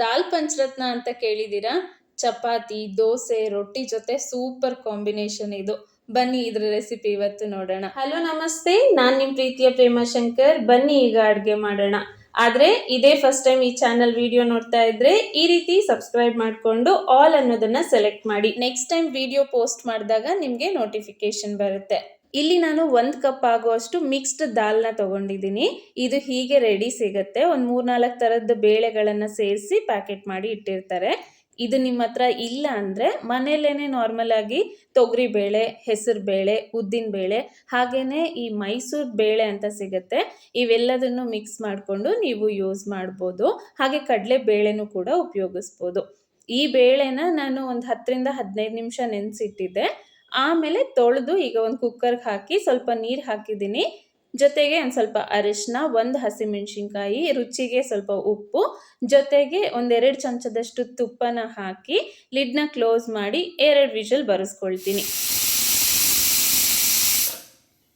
ದಾಲ್ ಪಂಚರತ್ನ ಅಂತ ಕೇಳಿದ್ದೀರಾ ಚಪಾತಿ ದೋಸೆ ರೊಟ್ಟಿ ಜೊತೆ ಸೂಪರ್ ಕಾಂಬಿನೇಷನ್ ಇದು. ಬನ್ನಿ ಇದ್ರ ರೆಸಿಪಿ ಇವತ್ತು ನೋಡೋಣ. ಹಲೋ ನಮಸ್ತೆ. ನಾನು ನಿಮ್ಮ ಪ್ರೀತಿಯ ಪ್ರೇಮ ಶಂಕರ್. ಬನ್ನಿ ಈಗ ಅಡುಗೆ ಮಾಡೋಣ. ಆದ್ರೆ ಇದೇ ಫಸ್ಟ್ ಟೈಮ್ ಈ ಚಾನಲ್ ವಿಡಿಯೋ ನೋಡ್ತಾ ಇದ್ರೆ ಈ ರೀತಿ ಸಬ್ಸ್ಕ್ರೈಬ್ ಮಾಡಿಕೊಂಡು ಆಲ್ ಅನ್ನೋದನ್ನ ಸೆಲೆಕ್ಟ್ ಮಾಡಿ. ನೆಕ್ಸ್ಟ್ ಟೈಮ್ ವಿಡಿಯೋ ಪೋಸ್ಟ್ ಮಾಡಿದಾಗ ನಿಮ್ಗೆ ನೋಟಿಫಿಕೇಶನ್ ಬರುತ್ತೆ. ಇಲ್ಲಿ ನಾನು ಒಂದು ಕಪ್ ಆಗುವಷ್ಟು ಮಿಕ್ಸ್ಡ್ ದಾಲ್ನ ತಗೊಂಡಿದ್ದೀನಿ. ಇದು ಹೀಗೆ ರೆಡಿ ಸಿಗುತ್ತೆ. ಒಂದು ಮೂರ್ನಾಲ್ಕು ಥರದ ಬೇಳೆಗಳನ್ನು ಸೇರಿಸಿ ಪ್ಯಾಕೆಟ್ ಮಾಡಿ ಇಟ್ಟಿರ್ತಾರೆ. ಇದು ನಿಮ್ಮ ಹತ್ರ ಇಲ್ಲ ಅಂದರೆ ಮನೆಯಲ್ಲೇ ಹೆಸರು ಬೇಳೆ, ಉದ್ದಿನ ಬೇಳೆ ಹಾಗೇ ಈ ಮೈಸೂರು ಬೇಳೆ ಅಂತ ಸಿಗುತ್ತೆ. ಇವೆಲ್ಲದನ್ನು ಮಿಕ್ಸ್ ಮಾಡಿಕೊಂಡು ನೀವು ಯೂಸ್ ಮಾಡ್ಬೋದು. ಹಾಗೆ ಕಡಲೆ ಬೇಳೆನೂ ಕೂಡ ಉಪಯೋಗಿಸ್ಬೋದು. ಈ ಬೇಳೆನ ನಾನು ಒಂದು ಹತ್ತರಿಂದ ಹದಿನೈದು ನಿಮಿಷ ನೆನೆಸಿಟ್ಟಿದ್ದೆ. ಆಮೇಲೆ ತೊಳೆದು ಈಗ ಒಂದು ಕುಕ್ಕರ್ಗೆ ಹಾಕಿ ಸ್ವಲ್ಪ ನೀರು ಹಾಕಿದ್ದೀನಿ. ಜೊತೆಗೆ ಒಂದು ಸ್ವಲ್ಪ ಅರಿಶಿನ ಒಂದು ಹಸಿಮೆಣಸಿನ್ಕಾಯಿ, ರುಚಿಗೆ ಸ್ವಲ್ಪ ಉಪ್ಪು, ಜೊತೆಗೆ ಒಂದೆರಡು ಚಮಚದಷ್ಟು ತುಪ್ಪನ ಹಾಕಿ ಲಿಡ್ನ ಕ್ಲೋಸ್ ಮಾಡಿ ಎರಡು ವಿಷಲ್ ಬರೆಸ್ಕೊಳ್ತೀನಿ.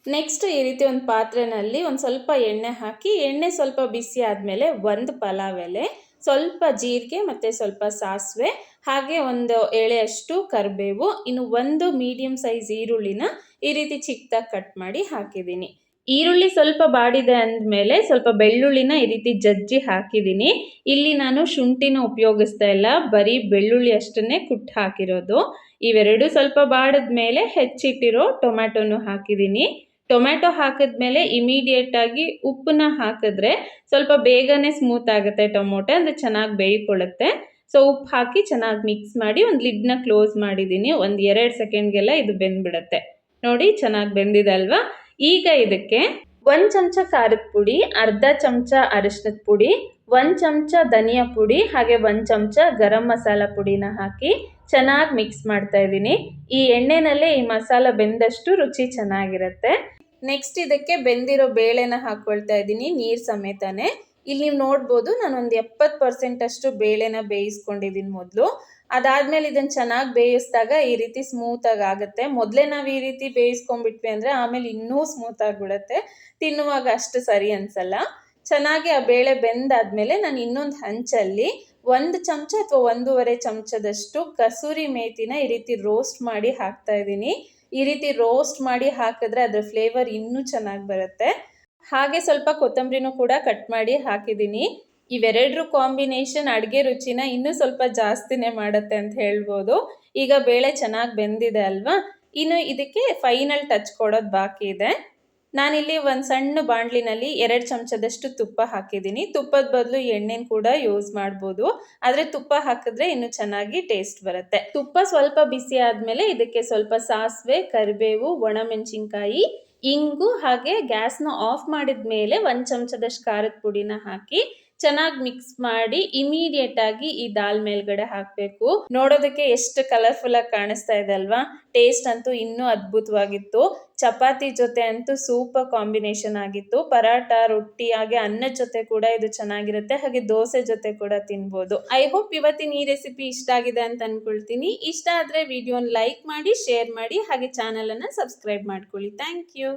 ನೆಕ್ಸ್ಟ್ ಈ ರೀತಿ ಒಂದು ಪಾತ್ರೆನಲ್ಲಿ ಒಂದು ಸ್ವಲ್ಪ ಎಣ್ಣೆ ಹಾಕಿ, ಎಣ್ಣೆ ಸ್ವಲ್ಪ ಬಿಸಿ ಆದಮೇಲೆ ಒಂದು ಪಲಾವ್ ಎಲೆ ಸ್ವಲ್ಪ ಜೀರಿಗೆ ಮತ್ತು ಸ್ವಲ್ಪ ಸಾಸಿವೆ, ಹಾಗೆ ಒಂದು ಎಳೆಯಷ್ಟು ಕರಿಬೇವು, ಇನ್ನು ಒಂದು ಮೀಡಿಯಮ್ ಸೈಜ್ ಈರುಳ್ಳಿನ ಈ ರೀತಿ ಚಿಕ್ಕದಾಗಿ ಕಟ್ ಮಾಡಿ ಹಾಕಿದ್ದೀನಿ. ಈರುಳ್ಳಿ ಸ್ವಲ್ಪ ಬಾಡಿದೆ ಅಂದಮೇಲೆ ಸ್ವಲ್ಪ ಬೆಳ್ಳುಳ್ಳಿನ ಈ ರೀತಿ ಜಜ್ಜಿ ಹಾಕಿದ್ದೀನಿ. ಇಲ್ಲಿ ನಾನು ಶುಂಠಿನ ಉಪಯೋಗಿಸ್ತಾ ಇಲ್ಲ, ಬರೀ ಬೆಳ್ಳುಳ್ಳಿ ಅಷ್ಟನ್ನೇ ಕುಟ್ಟು ಹಾಕಿರೋದು. ಇವೆರಡು ಸ್ವಲ್ಪ ಬಾಡಿದ ಮೇಲೆ ಹೆಚ್ಚಿಟ್ಟಿರೋ ಟೊಮ್ಯಾಟೊನು ಹಾಕಿದ್ದೀನಿ. ಟೊಮ್ಯಾಟೊ ಹಾಕಿದ್ಮೇಲೆ ಇಮಿಡಿಯೇಟ್ ಆಗಿ ಉಪ್ಪನ್ನ ಹಾಕಿದ್ರೆ ಸ್ವಲ್ಪ ಬೇಗನೆ ಸ್ಮೂತ್ ಆಗುತ್ತೆ ಟೊಮೊಟೊ, ಅಂದರೆ ಚೆನ್ನಾಗಿ ಬೇಯ್ಕೊಳ್ಳುತ್ತೆ. ಸೊ ಉಪ್ಪು ಹಾಕಿ ಚೆನ್ನಾಗಿ ಮಿಕ್ಸ್ ಮಾಡಿ ಒಂದು ಲಿಡ್ನ ಕ್ಲೋಸ್ ಮಾಡಿದ್ದೀನಿ ಒಂದು ಎರಡು ಸೆಕೆಂಡ್ಗೆಲ್ಲ ಇದು ಬೆಂದ್ಬಿಡುತ್ತೆ. ನೋಡಿ, ಚೆನ್ನಾಗಿ ಬೆಂದಿದೆ ಅಲ್ವಾ? ಈಗ ಇದಕ್ಕೆ ಒಂದು ಚಮಚ ಖಾರದ ಪುಡಿ, ಅರ್ಧ ಚಮಚ ಅರಿಶಿನದ ಪುಡಿ, ಒಂದು ಚಮಚ ಧನಿಯಾ ಪುಡಿ, ಹಾಗೆ ಒಂದು ಚಮಚ ಗರಂ ಮಸಾಲ ಪುಡಿನ ಹಾಕಿ ಚೆನ್ನಾಗಿ ಮಿಕ್ಸ್ ಮಾಡ್ತಾ ಇದ್ದೀನಿ ಈ ಎಣ್ಣೆನಲ್ಲೇ ಈ ಮಸಾಲ ಬೆಂದಷ್ಟು ರುಚಿ ಚೆನ್ನಾಗಿರುತ್ತೆ. ನೆಕ್ಸ್ಟ್ ಇದಕ್ಕೆ ಬೆಂದಿರೋ ಬೇಳೆನ ಹಾಕ್ಕೊಳ್ತಾ ಇದ್ದೀನಿ, ನೀರು ಸಮೇತನೇ. ಇಲ್ಲಿ ನೀವು ನೋಡ್ಬೋದು ಒಂದು ಎಪ್ಪತ್ತು ಪರ್ಸೆಂಟ್ ಅಷ್ಟು ಬೇಳೆನ ಬೇಯಿಸ್ಕೊಂಡಿದ್ದೀನಿ ಮೊದಲು. ಅದಾದ್ಮೇಲೆ ಇದನ್ನು ಚೆನ್ನಾಗಿ ಬೇಯಿಸಿದಾಗ ಈ ರೀತಿ ಸ್ಮೂತಾಗಿ ಆಗುತ್ತೆ. ಮೊದಲೇ ನಾವು ಈ ರೀತಿ ಬೇಯಿಸ್ಕೊಂಡ್ಬಿಟ್ವಿ ಅಂದರೆ ಆಮೇಲೆ ಇನ್ನೂ ಸ್ಮೂತ್ ಆಗಿಬಿಡುತ್ತೆ ತಿನ್ನುವಾಗ ಅಷ್ಟು ಸರಿ ಅನ್ಸಲ್ಲ. ಚೆನ್ನಾಗಿ ಆ ಬೇಳೆ ಬೆಂದಾದ್ಮೇಲೆ ನಾನು ಇನ್ನೊಂದು ಹಂಚಲ್ಲಿ ಒಂದು ಚಮಚ ಅಥವಾ ಒಂದೂವರೆ ಚಮಚದಷ್ಟು ಕಸೂರಿ ಮೇತಿನ ಈ ರೀತಿ ರೋಸ್ಟ್ ಮಾಡಿ ಹಾಕ್ತಾ ಇದ್ದೀನಿ. ಈ ರೀತಿ ರೋಸ್ಟ್ ಮಾಡಿ ಹಾಕಿದ್ರೆ ಅದರ ಫ್ಲೇವರ್ ಇನ್ನೂ ಚೆನ್ನಾಗಿ ಬರುತ್ತೆ. ಹಾಗೆ ಸ್ವಲ್ಪ ಕೊತ್ತಂಬರಿನೂ ಕೂಡ ಕಟ್ ಮಾಡಿ ಹಾಕಿದ್ದೀನಿ. ಇವೆರಡರ ಕಾಂಬಿನೇಷನ್ ಅಡುಗೆ ರುಚಿನ ಇನ್ನೂ ಸ್ವಲ್ಪ ಜಾಸ್ತಿನೇ ಮಾಡುತ್ತೆ ಅಂತ ಹೇಳ್ಬೋದು. ಈಗ ಬೇಳೆ ಚೆನ್ನಾಗಿ ಬೆಂದಿದೆ ಅಲ್ವಾ? ಇನ್ನು ಇದಕ್ಕೆ ಫೈನಲ್ ಟಚ್ ಕೊಡೋದು ಬಾಕಿ ಇದೆ ನಾನಿಲ್ಲಿ ಒಂದು ಸಣ್ಣ ಬಾಣಲಿನಲ್ಲಿ ಎರಡು ಚಮಚದಷ್ಟು ತುಪ್ಪ ಹಾಕಿದ್ದೀನಿ. ತುಪ್ಪದ ಬದಲು ಎಣ್ಣೆನ ಕೂಡ ಯೂಸ್ ಮಾಡ್ಬೋದು. ಆದರೆ ತುಪ್ಪ ಹಾಕಿದ್ರೆ ಇನ್ನು ಚೆನ್ನಾಗಿ ಟೇಸ್ಟ್ ಬರುತ್ತೆ. ತುಪ್ಪ ಸ್ವಲ್ಪ ಬಿಸಿ ಆದಮೇಲೆ ಇದಕ್ಕೆ ಸ್ವಲ್ಪ ಸಾಸಿವೆ, ಕರಿಬೇವು, ಒಣಮೆಣಸಿನ್ಕಾಯಿ, ಇಂಗು ಹಾಗೆ ಗ್ಯಾಸ್ನ ಆಫ್ ಮಾಡಿದ ಮೇಲೆ ಒಂದು ಚಮಚದಷ್ಟು ಖಾರದ ಪುಡಿನ ಹಾಕಿ ಚೆನ್ನಾಗಿ ಮಿಕ್ಸ್ ಮಾಡಿ ಇಮಿಡಿಯೇಟ್ ಆಗಿ ಈ ದಾಲ್ ಮೇಲ್ಗಡೆ ಹಾಕಬೇಕು. ನೋಡೋದಕ್ಕೆ ಎಷ್ಟು ಕಲರ್ಫುಲ್ ಆಗಿ ಕಾಣಿಸ್ತಾ ಇದೆ ಅಲ್ವಾ? ಟೇಸ್ಟ್ ಅಂತೂ ಇನ್ನೂ ಅದ್ಭುತವಾಗಿತ್ತು. ಚಪಾತಿ ಜೊತೆ ಅಂತೂ ಸೂಪರ್ ಕಾಂಬಿನೇಷನ್ ಆಗಿತ್ತು. ಪರಾಟ ರೊಟ್ಟಿ, ಹಾಗೆ ಅನ್ನದ ಜೊತೆ ಕೂಡ ಇದು ಚೆನ್ನಾಗಿರುತ್ತೆ. ಹಾಗೆ ದೋಸೆ ಜೊತೆ ಕೂಡ ತಿನ್ಬೋದು. ಐ ಹೋಪ್ ಇವತ್ತಿನ ಈ ರೆಸಿಪಿ ಇಷ್ಟ ಆಗಿದೆ ಅಂತ ಅನ್ಕೊಳ್ತೀನಿ. ಇಷ್ಟ ಆದ್ರೆ ವಿಡಿಯೋನ ಲೈಕ್ ಮಾಡಿ ಶೇರ್ ಮಾಡಿ, ಹಾಗೆ ಚಾನಲ್ ಅನ್ನ ಸಬ್ಸ್ಕ್ರೈಬ್ ಮಾಡ್ಕೊಳ್ಳಿ. Thank you